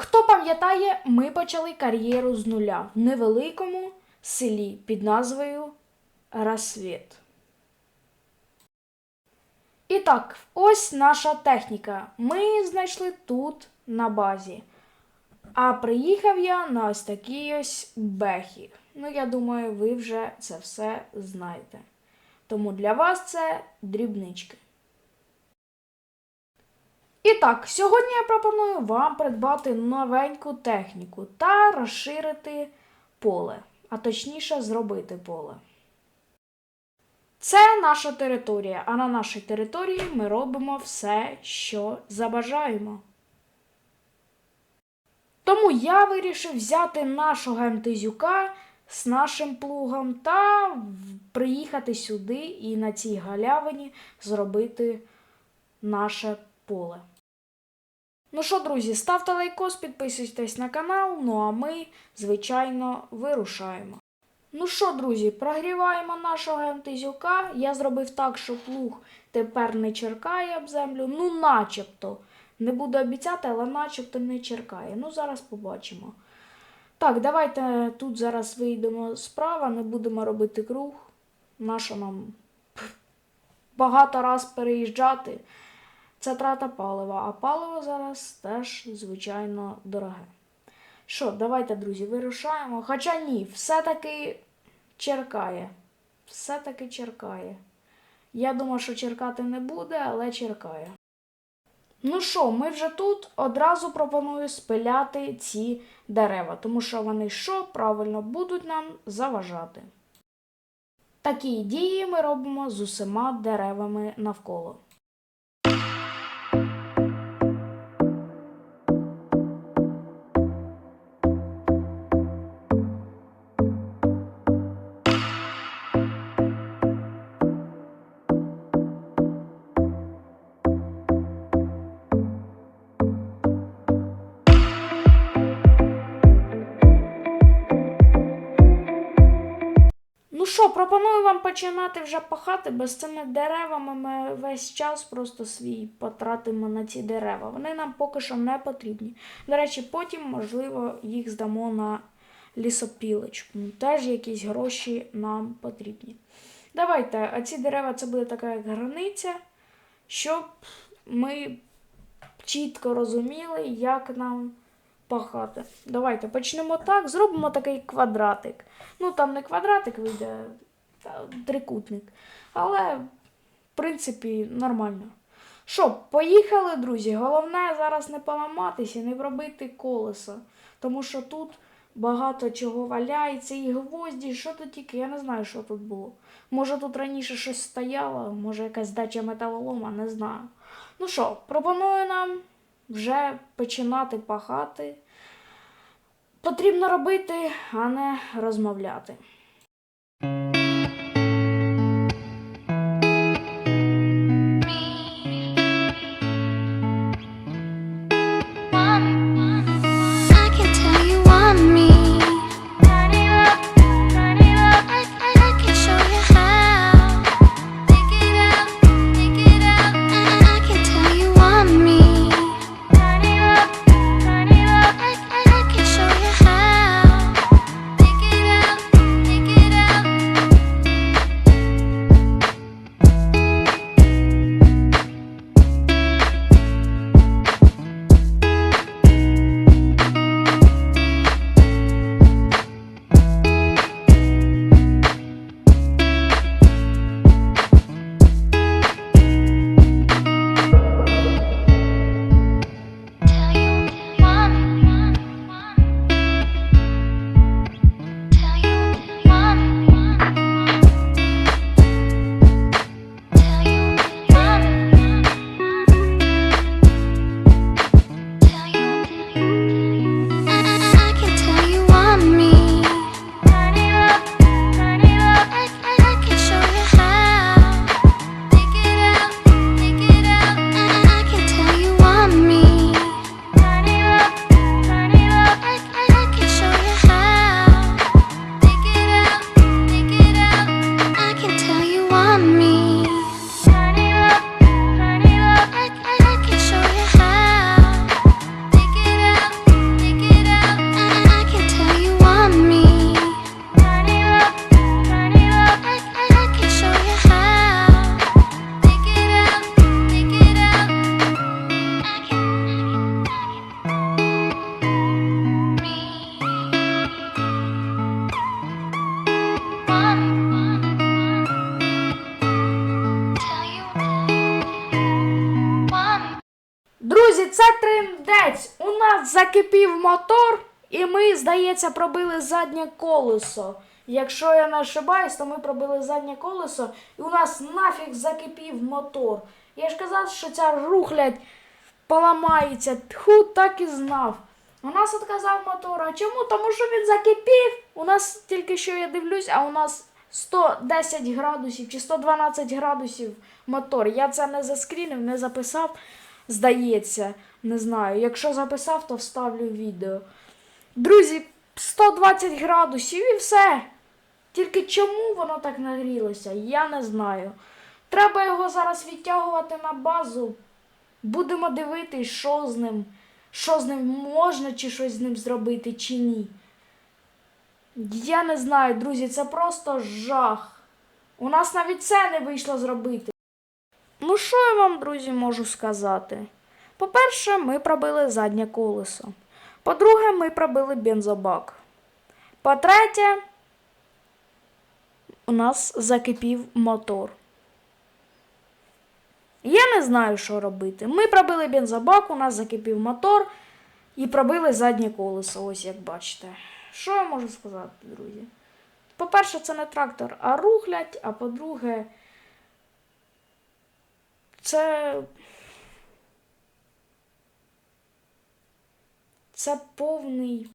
Хто пам'ятає, ми почали кар'єру з нуля в невеликому селі під назвою Рассвіт. І так, ось наша техніка. Ми знайшли тут на базі. А приїхав я на ось такій ось бехі. Ну, я думаю, ви вже це все знаєте. Тому для вас це дрібнички. І так, сьогодні я пропоную вам придбати новеньку техніку та розширити поле, а точніше зробити поле. Це наша територія, а на нашій території ми робимо все, що забажаємо. Тому я вирішив взяти нашого МТЗюка з нашим плугом та приїхати сюди і на цій галявині зробити наше поле. Ну що, друзі, ставте лайкос, підписуйтесь на канал, ну а ми, звичайно, вирушаємо. Ну що, друзі, прогріваємо нашого МТЗюка. Я зробив так, що плуг тепер не черкає об землю. Ну, начебто. Не буду обіцяти, але начебто не черкає. Ну, зараз побачимо. Так, давайте тут зараз вийдемо справа, не будемо робити круг. Нащо нам багато раз переїжджати? Це трата палива, а паливо зараз теж, звичайно, дороге. Що, давайте, друзі, вирушаємо. Хоча ні, все-таки черкає. Все-таки черкає. Я думаю, що черкати не буде, але черкає. Ну що, ми вже тут одразу пропоную спиляти ці дерева, тому що вони що правильно будуть нам заважати. Такі дії ми робимо з усіма деревами навколо. Що, пропоную вам починати вже пахати, бо з цими деревами ми весь час просто свій потратимо на ці дерева. Вони нам поки що не потрібні. До речі, потім, можливо, їх здамо на лісопілочку. Ну, Теж якісь гроші нам потрібні. Давайте, а ці дерева це буде така як границя, щоб ми чітко розуміли, як нам пахати. Давайте почнемо так, зробимо такий квадратик. Ну, там не квадратик вийде, та трикутник. Але, в принципі, нормально. Що, поїхали, друзі. Головне зараз не поламатися, не пробити колеса. Тому що тут багато чого валяється, і гвозді, що тут тільки, я не знаю, що тут було. Може тут раніше щось стояло, може якась дача металолома, не знаю. Ну що, пропоную нам вже починати пахати. Потрібно робити, а не розмовляти. Закипів мотор, і ми, здається, пробили заднє колесо. Якщо я не ошибаюсь, то ми пробили заднє колесо, і у нас нафіг закипів мотор. Я ж казав, що ця рухлядь поламається. Тьху, так і знав. У нас відказав мотор. А чому? Тому що він закипів. У нас тільки що я дивлюсь, а у нас 110 градусів чи 112 градусів мотор. Я це не заскрінив, не записав. Здається, не знаю. Якщо записав, то вставлю відео. Друзі, 120 градусів і все. Тільки чому воно так нагрілося, я не знаю. Треба його зараз відтягувати на базу. Будемо дивитись, що з ним, що з ним можна чи щось з ним зробити, чи ні. Я не знаю, друзі, це просто жах. У нас навіть це не вийшло зробити. Ну, що я вам, друзі, можу сказати? По-перше, ми пробили заднє колесо. По-друге, ми пробили бензобак. По-третє, у нас закипів мотор. Я не знаю, що робити. Ми пробили бензобак, у нас закипів мотор і пробили заднє колесо, ось як бачите. Що я можу сказати, друзі? По-перше, це не трактор, а рухлядь, а по-друге, це. Це повний